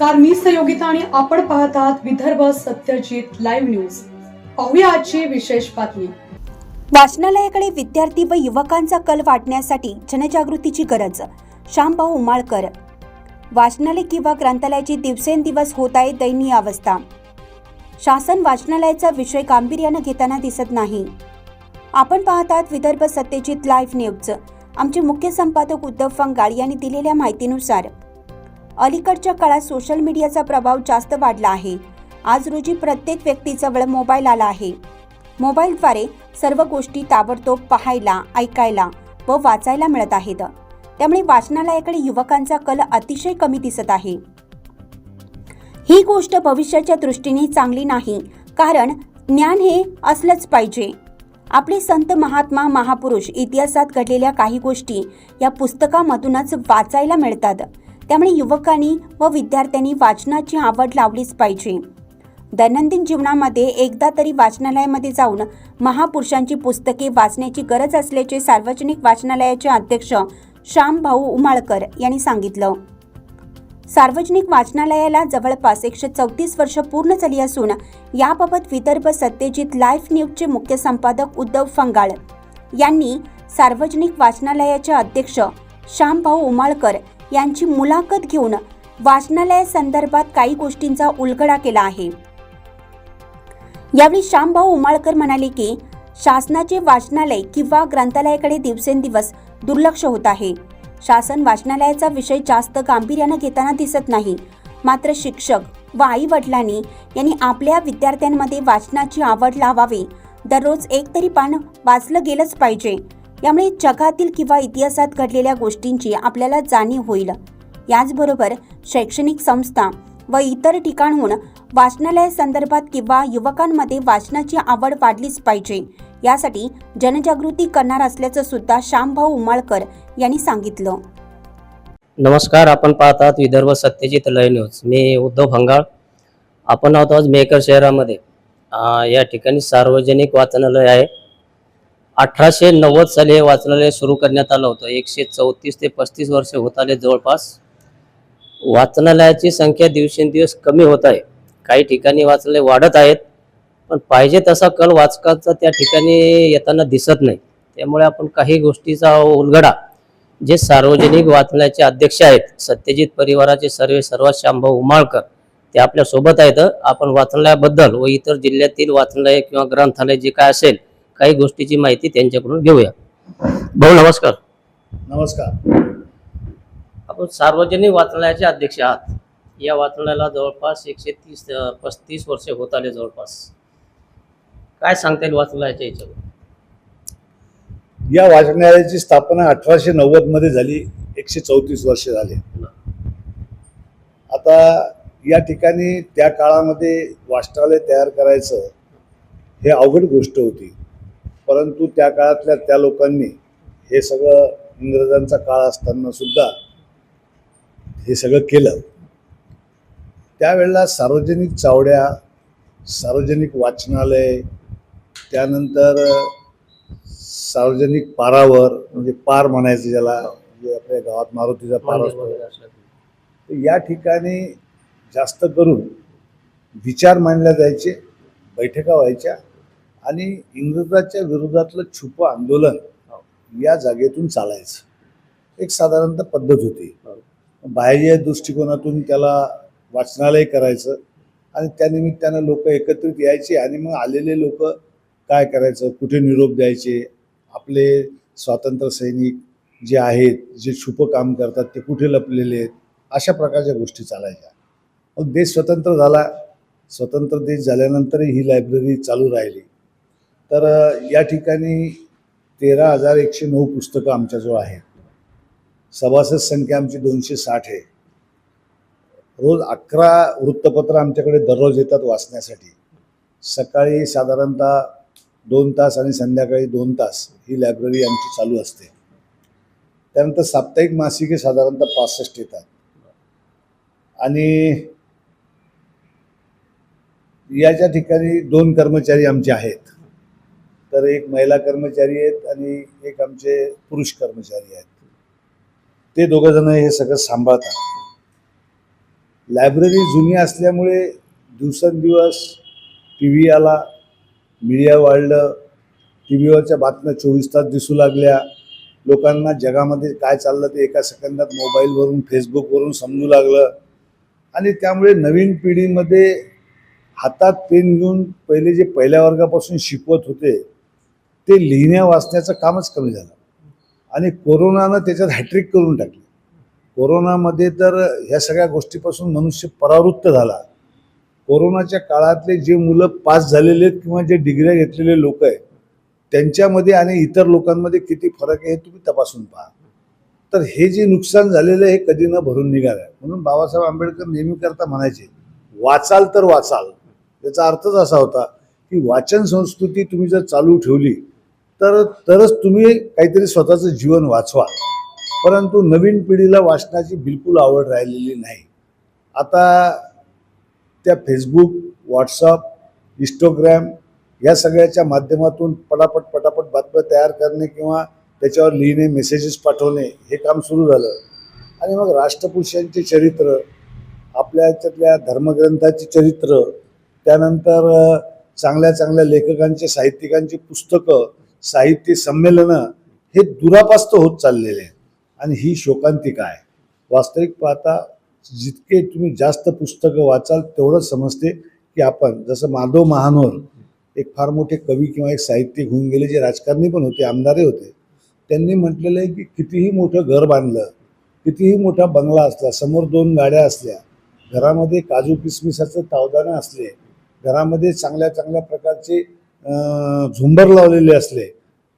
नमस्कार मी सहयोगिता आणि आपण पाहत आहात विदर्भ सत्यजित लाईव्ह न्यूज. पाहूया आजची विशेष बातमी. वाचनालयाकडे विद्यार्थी व युवकांचा कल वाढण्यासाठी जनजागृतीची गरज श्यामभाऊ उमाळकर. वाचनालय किंवा ग्रंथालयाची दिवसेंदिवस होत आहे दयनीय अवस्था. शासन वाचनालयाचा विषय गांभीर्यानं घेताना दिसत नाही. आपण पाहतात विदर्भ सत्यजित लाईव्ह न्यूज. आमचे मुख्य संपादक उद्धव फंगाळ यांनी दिलेल्या माहितीनुसार अलीकडच्या काळात सोशल मीडियाचा प्रभाव जास्त वाढला आहे. आज रोजी प्रत्येक व्यक्तीजवळ मोबाईल आला आहे. मोबाईलद्वारे सर्व गोष्टी ताबडतोब पाहायला ऐकायला व वाचायला मिळत आहेत. त्यामुळे वाचनालयाकडे युवकांचा कल अतिशय कमी दिसत आहे. ही गोष्ट भविष्याच्या दृष्टीने चांगली नाही कारण ज्ञान हे असलंच पाहिजे. आपले संत महात्मा महापुरुष इतिहासात घडलेल्या काही गोष्टी या पुस्तकामधूनच वाचायला मिळतात. त्यामुळे युवकांनी व विद्यार्थ्यांनी वाचनाची आवड लावलीच पाहिजे. दैनंदिन जीवनामध्ये एकदा तरी वाचनालयामध्ये जाऊन महापुरुषांची पुस्तके वाचण्याची गरज असल्याचे सार्वजनिक वाचनालयाचे अध्यक्ष श्यामभाऊ उमाळकर यांनी सांगितलं. सार्वजनिक वाचनालयाला जवळपास एकशे चौतीस वर्ष पूर्ण झाली असून याबाबत विदर्भ सत्यजित लाईफ न्यूजचे मुख्य संपादक उद्धव फंगाळ यांनी सार्वजनिक वाचनालयाचे अध्यक्ष श्यामभाऊ उमाळकर यांची मुलाखत घेऊन वाचनालयासंदर्भात काही गोष्टींचा उलगडा केला आहे. यावेळी श्यामभाऊ उमाळकर म्हणाले की शासनाचे वाचनालय किंवा ग्रंथालयाकडे दिवसेंदिवस दुर्लक्ष होत आहे. शासन वाचनालयाचा विषय जास्त गांभीर्यानं घेताना दिसत नाही. मात्र शिक्षक व आई वडिलांनी यांनी आपल्या विद्यार्थ्यांमध्ये वाचनाची आवड लावावी. दररोज एक तरी पान वाचलं गेलंच पाहिजे. यामुळे जगातील किंवा इतिहासात घडलेल्या गोष्टींची आपल्याला जाणीव होईल. याचबरोबर शैक्षणिक संस्था व इतर ठिकाणहून वाचनालयासंदर्भात किंवा युवकांमध्ये वाचनाची आवड वाढलीच पाहिजे. यासाठी जनजागृती करणार असल्याचं सुद्धा श्यामभाऊ उमाळकर यांनी सांगितलं. नमस्कार आपण पाहतात विदर्भ सत्यजित लय न्यूज. मी उद्धव भंगाळ. आपण आहोत आज मेकर शहरामध्ये. या ठिकाणी सार्वजनिक वाचनालय आहे. अठराशे नव्वद साली हे वाचनालय सुरू करण्यात आलं होतं. एकशे चौतीस ते पस्तीस वर्ष होत आले जवळपास. वाचनालयाची संख्या दिवसेंदिवस कमी होत आहे. काही ठिकाणी वाचनालय वाढत आहेत पण पाहिजे तसा कल वाचकाचा त्या ठिकाणी येताना दिसत नाही. त्यामुळे आपण काही गोष्टीचा उलगडा जे सार्वजनिक वाचनालयाचे अध्यक्ष आहेत सत्यजित परिवाराचे सर्वे सर्वात शांभव उमाळकर ते आपल्यासोबत आहेत. आपण वाचनालयाबद्दल व इतर जिल्ह्यातील वाचनालय किंवा ग्रंथालय जे काय असेल काही गोष्टीची माहिती त्यांच्याकडून घेऊया. भाऊ नमस्कार. नमस्कार. आपण सार्वजनिक वाचनालयाचे अध्यक्ष आहात. या वाचनालयाला जवळपास एकशे तीस पस्तीस वर्ष होत आले जवळपास. काय सांगता येईल वाचनालयाच्या याच्यावर? या वाचनालयाची स्थापना अठराशे नव्वदमध्ये झाली एकशे चौतीस वर्ष झाले. आता या ठिकाणी त्या काळामध्ये वाचनालय तयार करायचं हे अवघड गोष्ट होती. परंतु त्या काळातल्या त्या लोकांनी हे सगळं इंग्रजांचा काळ असताना सुद्धा हे सगळं केलं. त्यावेळेला सार्वजनिक चावड्या सार्वजनिक वाचनालय त्यानंतर सार्वजनिक पारावर म्हणजे पार म्हणायचं ज्याला म्हणजे आपल्या गावात मारुतीचा पार असतो. या ठिकाणी जास्त करून विचार मांडले जायचे बैठका व्हायच्या आणि इंग्रजाच्या विरोधातलं छुपं आंदोलन या जागेतून चालायचं. एक साधारणतः पद्धत होती. बाह्य दृष्टिकोनातून त्याला वाचनालय करायचं आणि त्यानिमित्तानं लोक एकत्रित यायचे आणि मग आलेले लोक काय करायचं? कुठे निरोप द्यायचे? आपले स्वातंत्र्य सैनिक जे आहेत जे छुपं काम करतात ते कुठे लपलेले आहेत? अशा प्रकारच्या गोष्टी चालायच्या. मग देश स्वतंत्र झाला. स्वतंत्र देश झाल्यानंतरही ही लायब्ररी चालू राहिली. तर या ठिकाणी तेरा हजार एकशे नऊ पुस्तकं आमच्याजवळ आहेत. सभासद संख्या आमची दोनशे साठ आहे. रोज अकरा वृत्तपत्र आमच्याकडे दररोज येतात वाचण्यासाठी. सकाळी साधारणतः दोन तास आणि संध्याकाळी दोन तास ही लायब्ररी आमची चालू असते. त्यानंतर साप्ताहिक मासिके साधारणतः पासष्ट येतात. आणि याच्या ठिकाणी दोन कर्मचारी आमचे आहेत तर एक महिला कर्मचारी आहेत आणि एक आमचे पुरुष कर्मचारी आहेत. ते दोघं जण हे सगळं सांभाळतात. लायब्ररी जुनी असल्यामुळे दिवसेंदिवस टी व्ही आला मीडिया वाढलं टी व्हीवरच्या बातम्या चोवीस तास दिसू लागल्या. लोकांना जगामध्ये काय चाललं ते एका सेकंदात मोबाईलवरून फेसबुकवरून समजू लागलं. आणि त्यामुळे नवीन पिढीमध्ये हातात पेन घेऊन पहिले जे पहिल्या वर्गापासून शिकवत होते ते लिहिण्या वाचण्याचं कामच कमी झालं. आणि कोरोनानं त्याच्यात हॅट्रिक करून टाकली. कोरोनामध्ये तर ह्या सगळ्या गोष्टीपासून मनुष्य परावृत्त झाला. कोरोनाच्या काळातले जे मुलं पास झालेले आहेत किंवा जे डिग्र्या घेतलेले लोक आहेत त्यांच्यामध्ये आणि इतर लोकांमध्ये किती फरक आहे हे तुम्ही तपासून पहा. तर हे जे नुकसान झालेलं आहे हे कधी न भरून निघालं म्हणून बाबासाहेब आंबेडकर नेहमी करता म्हणायचे वाचाल तर वाचाल. याचा अर्थच असा होता की वाचन संस्कृती तुम्ही जर चालू ठेवली तर तरच तुम्ही काहीतरी स्वतःचं जीवन वाचवा. परंतु नवीन पिढीला वाचनाची बिलकुल आवड राहिलेली नाही. आता त्या फेसबुक व्हॉट्सअप इंस्टाग्राम या सगळ्याच्या माध्यमातून पटापट पटापट बातम्या तयार करणे किंवा त्याच्यावर लिहिणे मेसेजेस पाठवणे हे काम सुरू झालं. आणि मग राष्ट्रपुरुषांचे चरित्र आपल्या याच्यातल्या धर्मग्रंथाचे चरित्र त्यानंतर चांगल्या चांगल्या लेखकांचे साहित्यिकांची पुस्तकं साहित्य संमेलनं हे दुरापास्त होत चाललेले आहेत. आणि ही शोकांतिका आहे. वास्तविक पाहता जितके तुम्ही जास्त पुस्तकं वाचाल तेवढं समजते की आपण जसं माधव महानोर एक फार मोठे कवी किंवा एक साहित्यिक होऊन गेले जे राजकारणी पण होते आमदारही होते. त्यांनी म्हटलेलं आहे की कितीही मोठं घर बांधलं कितीही मोठा बंगला असला समोर दोन गाड्या असल्या घरामध्ये काजू किसमिसाचं तावदानं असले घरामध्ये चांगल्या चांगल्या प्रकारचे झुंबर लावलेले असले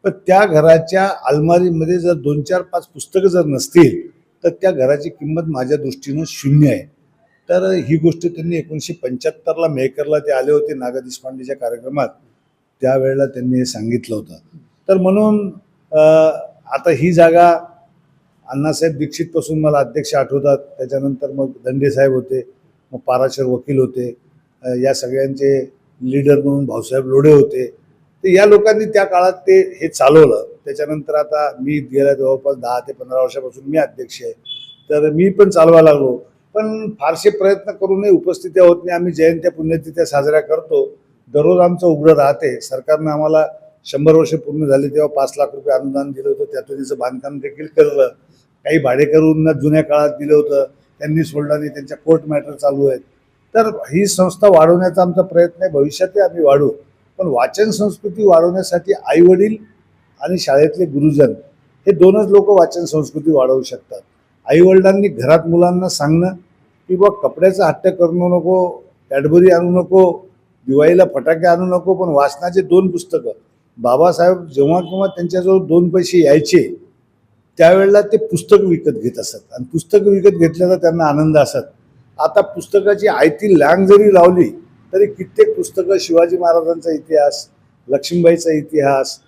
पण त्या घराच्या अलमारीमध्ये जर दोन चार पाच पुस्तकं जर नसतील तर त्या घराची किंमत माझ्या दृष्टीनं शून्य आहे. तर ही गोष्ट त्यांनी एकोणीसशे पंच्याहत्तरला मेहकरला ते आले होते नागा देशपांडेच्या कार्यक्रमात. त्यावेळेला त्यांनी हे सांगितलं होतं. तर म्हणून आता ही जागा अण्णासाहेब दीक्षितपासून मला अध्यक्ष आठवतात. त्याच्यानंतर मग दंडेसाहेब होते मग पाराशर वकील होते. या सगळ्यांचे लीडर म्हणून भाऊसाहेब लोढे होते. तर या लोकांनी त्या काळात ते हे चालवलं. त्याच्यानंतर आता मी गेल्या जवळपास दहा ते पंधरा वर्षापासून मी अध्यक्ष आहे. तर मी पण चालवायला लागलो. पण फारसे प्रयत्न करूनही उपस्थित्या होत नाही आम्ही जयंत्या पुण्यतिथ्या साजऱ्या करतो. दररोज आमचं उघडं राहते. सरकारनं आम्हाला शंभर वर्ष पूर्ण झाली तेव्हा पाच लाख रुपये अनुदान दिलं होतं. त्यातून त्याचं बांधकाम देखील केलं. काही भाडेकरूंना जुन्या काळात दिलं होतं. त्यांनी सोडलं नाही त्यांच्या कोर्ट मॅटर चालू आहेत. तर ही संस्था वाढवण्याचा आमचा प्रयत्न आहे. भविष्यातही आम्ही वाढू. पण वाचन संस्कृती वाढवण्यासाठी आईवडील आणि शाळेतले गुरुजन हे दोनच लोक वाचन संस्कृती वाढवू शकतात. आईवडिलांनी घरात मुलांना सांगणं की बा कपड्याचा हट्ट करू नको कॅडबरी आणू नको दिवाळीला फटाके आणू नको पण वाचनाचे दोन पुस्तकं. बाबासाहेब जेव्हा केव्हा त्यांच्याजवळ दोन पैसे यायचे त्यावेळेला ते पुस्तक विकत घेत असत. आणि पुस्तक विकत घेतल्याचा त्यांना आनंद असत. आता पुस्तकाची आयती लँग जरी लावली तरी कित्येक पुस्तकं शिवाजी महाराजांचा इतिहास लक्ष्मीबाईचा इतिहास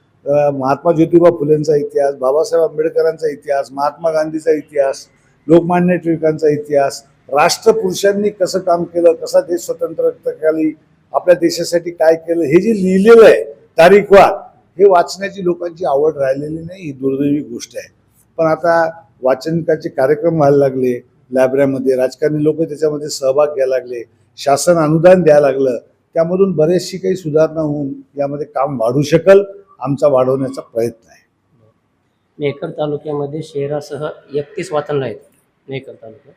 महात्मा ज्योतिबा फुलेंचा इतिहास बाबासाहेब आंबेडकरांचा इतिहास महात्मा गांधीचा इतिहास लोकमान्य टिळकांचा इतिहास राष्ट्रपुरुषांनी कसं काम केलं कसा देश स्वतंत्र केली आपल्या देशासाठी काय केलं हे जे लिहिलेलं आहे तारीखवार हे वाचण्याची लोकांची आवड राहिलेली नाही ही दुर्दैवी गोष्ट आहे. पण आता वाचनकाचे कार्यक्रम व्हायला लागले लायब्ररीमध्ये राजकारणी लोक त्याच्यामध्ये सहभाग घ्यायला लागले शासन अनुदान द्यायला लागलं त्यामधून बरेचशी काही सुधारणा होऊन यामध्ये काम वाढू शकल आमचा वाढवण्याचा प्रयत्न आहे. मेकर तालुक्यामध्ये शहरासह एकतीस वाचनालय आहेत. मेकर तालुक्यात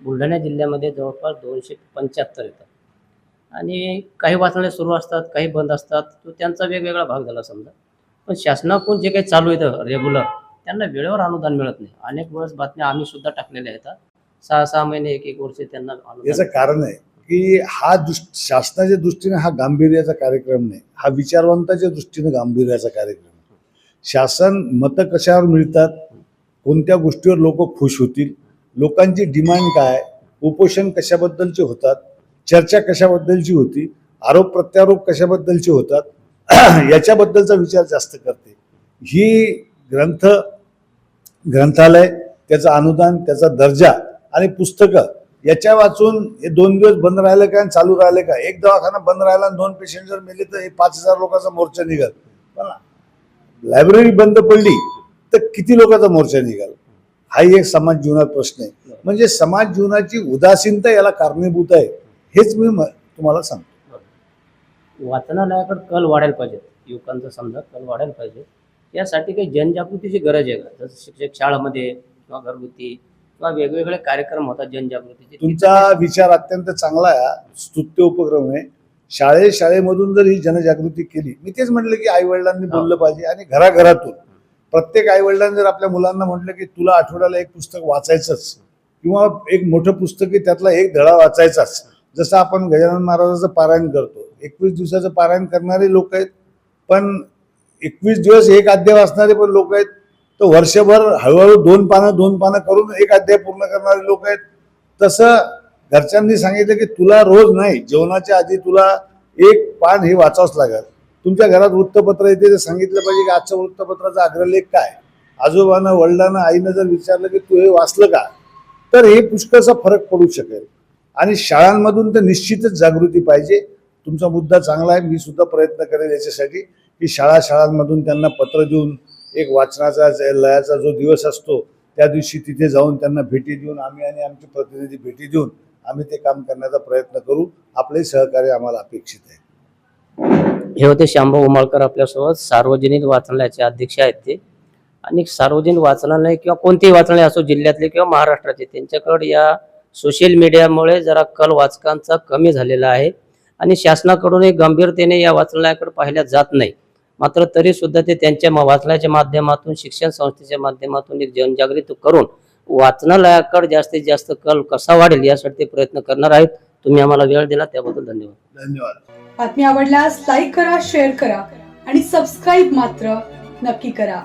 बुलढाणा जिल्ह्यामध्ये जवळपास दोनशे पंच्याहत्तर येतात. आणि काही वाचनालय सुरू असतात काही बंद असतात तो त्यांचा वेगवेगळा भाग झाला समजा. पण शासनाकडून जे काही चालू येतं रेग्युलर त्यांना वेळेवर अनुदान मिळत नाही. अनेक वेळेस बातम्या आम्ही सुद्धा टाकलेल्या आहेत. सहा सहा महिने एक एक वर्ष त्यांना याचं कारण आहे की हा दृष् शासनाच्या दृष्टीने हा गांभीर्याचा कार्यक्रम नाही. हा विचारवंताच्या दृष्टीने गांभीर्याचा कार्यक्रम. शासन मतं कशावर मिळतात? कोणत्या गोष्टीवर लोक खुश होतील? लोकांची डिमांड काय? उपोषण कशाबद्दलचे होतात? चर्चा कशाबद्दलची होती? आरोप प्रत्यारोप कशाबद्दलचे होतात? याच्याबद्दलचा विचार जास्त करते. ही ग्रंथ ग्रंथालय त्याचं अनुदान त्याचा दर्जा आणि पुस्तकं. याच्या वाचून हे दोन दिवस बंद राहिलं काय आणि चालू राहिलं का एक दवाखाना बंद राहिला आणि दोन पेशंट जर मेले तर हे पाच हजार लोकांचा मोर्चा निघाल. पण लायब्ररी बंद पडली तर किती लोकांचा मोर्चा निघाल? हाही एक समाज जीवनात प्रश्न आहे. म्हणजे समाज जीवनाची उदासीनता याला कारणीभूत आहे. हेच मी तुम्हाला सांगतो. वाचनालयाकडे कल वाढायला पाहिजे युवकांचा समजा कल वाढायला पाहिजे यासाठी काही जनजागृतीची गरज आहे का? जसं शिक्षक शाळामध्ये किंवा घरगुती किंवा वेगवेगळे कार्यक्रम होतात जनजागृतीचे तुमचा विचार अत्यंत चांगला आहे. स्तुत्य उपक्रम आहे. शाळे शाळेमधून जर ही जनजागृती केली मी तेच म्हटलं की आई वडिलांनी बोललं पाहिजे आणि घराघरातून. प्रत्येक आई वडिलांनी जर आपल्या मुलांना म्हटलं की तुला आठवड्याला एक पुस्तक वाचायचंच किंवा एक मोठं पुस्तक आहे त्यातला एक धडा वाचायचाच. जसं आपण गजानन महाराजाचं पारायण करतो. एकवीस दिवसाचं पारायण करणारे लोक आहेत पण एकवीस दिवस एक अध्याय वाचणारे पण लोक आहेत तर वर्षभर हळूहळू दोन पानं दोन पानं करून एक अध्याय पूर्ण करणारे लोक आहेत. तसं घरच्यांनी सांगितलं की तुला रोज नाही जेवणाच्या आधी तुला एक पान हे वाचावंच लागेल. तुमच्या घरात वृत्तपत्र येते ते सांगितलं पाहिजे की आजच्या वृत्तपत्राचा अग्रलेख काय? आजोबानं वडिलांना आईनं जर विचारलं की तू हे वाचलं का? तर हे पुष्कळचा फरक पडू शकेल. आणि शाळांमधून तर निश्चितच जागृती पाहिजे. तुमचा मुद्दा चांगला आहे मी सुद्धा प्रयत्न करेल याच्यासाठी की शाळा शाळांमधून त्यांना पत्र देऊन एक वाचनाचा लयाचा जो दिवस असतो त्या दिवशी तिथे जाऊन त्यांना भेटी देऊन आम्ही आणि आमचे प्रतिनिधी भेटी देऊन आम्ही ते काम करण्याचा प्रयत्न करू. आपले सहकार्य आम्हाला अपेक्षित आहे. हे होते शांभाऊ उमाळकर आपल्यासोबत सार्वजनिक वाचनालयाचे अध्यक्ष आहेत ते. आणि सार्वजनिक वाचनालय किंवा कोणतेही वाचनालय असो जिल्ह्यातले किंवा महाराष्ट्राचे त्यांच्याकडे या सोशल मीडियामुळे जरा कल वाचकांचा कमी झालेला आहे. आणि शासनाकडूनही गंभीरतेने या वाचनालयाकडे पाहिल्या जात नाही. मात्र तरी सुद्धा ते त्यांच्या वाचनाच्या माध्यमातून शिक्षण संस्थेच्या माध्यमातून एक जनजागृती करून वाचनालयाकडे जास्तीत जास्त कल कसा वाढेल यासाठी ते प्रयत्न करणार आहेत. तुम्ही आम्हाला वेळ दिला त्याबद्दल धन्यवाद. धन्यवाद. बातमी आवडल्यास लाईक करा शेअर करा आणि सबस्क्राईब मात्र नक्की करा.